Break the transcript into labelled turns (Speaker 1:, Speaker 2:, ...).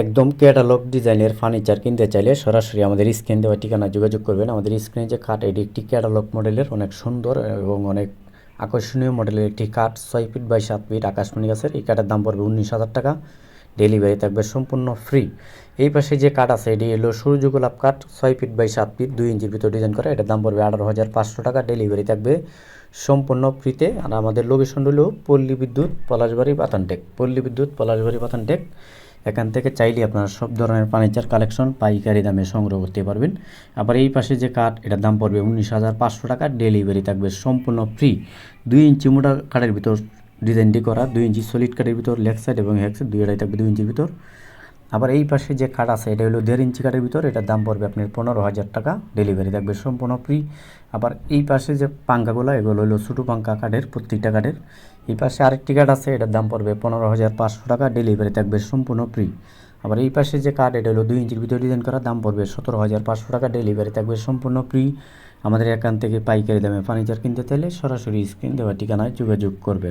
Speaker 1: একদম ক্যাটালগ ডিজাইনের ফার্নিচার কিনতে চাইলে সরাসরি আমাদের স্ক্রিন দেওয়া ঠিকানা যোগাযোগ করবেন। আমাদের স্ক্রিনে যে কাঠ এটি একটি ক্যাটালগ মডেলের অনেক সুন্দর এবং অনেক আকর্ষণীয় মডেলের একটি কাঠ ছয় ফিট বাই সাত ফিট আকাশমণি গাছের। এই কাঠের দাম পড়বে উনিশ হাজার টাকা। ডেলিভারি থাকবে সম্পূর্ণ ফ্রি এই পাশে যে কাঠ আছে, এটি হলো সূর্য গোলাপ কাঠ ছয় ফিট বাই সাত ফিট দুই ইঞ্চির ভিতর ডিজাইন করা। এটার দাম পড়বে আঠারো হাজার পাঁচশো টাকা। ডেলিভারি থাকবে সম্পূর্ণ ফ্রিতে আর আমাদের লোকেশন হলো পল্লী বিদ্যুৎ পলাশবাড়ি পাতানটেক পল্লী বিদ্যুৎ পলাশবাড়ি পাতানটেক এখান থেকে চাইলে আপনারা সব ধরনের ফার্নিচার কালেকশন পাইকারি দামে সংগ্রহ করতে পারবেন। আবার এই পাশে যে কাঠ এটার দাম পড়বে উনিশ হাজার পাঁচশো টাকা। ডেলিভারি থাকবে সম্পূর্ণ ফ্রি দুই ইঞ্চি মোটা কাঠের ভিতর ডিজাইনটি করা দুই ইঞ্চি সলিড কাঠের ভিতর লেগ সাইড এবং হ্যাক সাইড দুই আড়াই থাকবে দুই ইঞ্চির ভিতর। আবার এই পাশে যে কাঠ আছে, এটা হলো দেড় ইঞ্চি কাঠের ভিতর, এটার দাম পড়বে আপনার পনেরো হাজার টাকা। ডেলিভারি থাকবে সম্পূর্ণ ফ্রি আবার এই পাশে যে পাঙ্কাগুলো, এগুলো হলো ছোটো পাঙ্কা কাঠের প্রত্যেকটা কাঠের এই পাশে আরেকটি কাঠ আছে, এটার দাম পড়বে পনেরো হাজার পাঁচশো টাকা ডেলিভারি থাকবে সম্পূর্ণ ফ্রি আবার এই পাশে যে কাঠ এটা হলো দুই ইঞ্চির ভিতরে ডিজাইন করা, দাম পড়বে সতেরো হাজার পাঁচশো টাকা ডেলিভারি থাকবে সম্পূর্ণ ফ্রি আমাদের এখান থেকে পাইকারি দামে ফার্নিচার কিনতে চাইলে সরাসরি স্ক্রিন দেওয়া ঠিকানায় যোগাযোগ করবেন।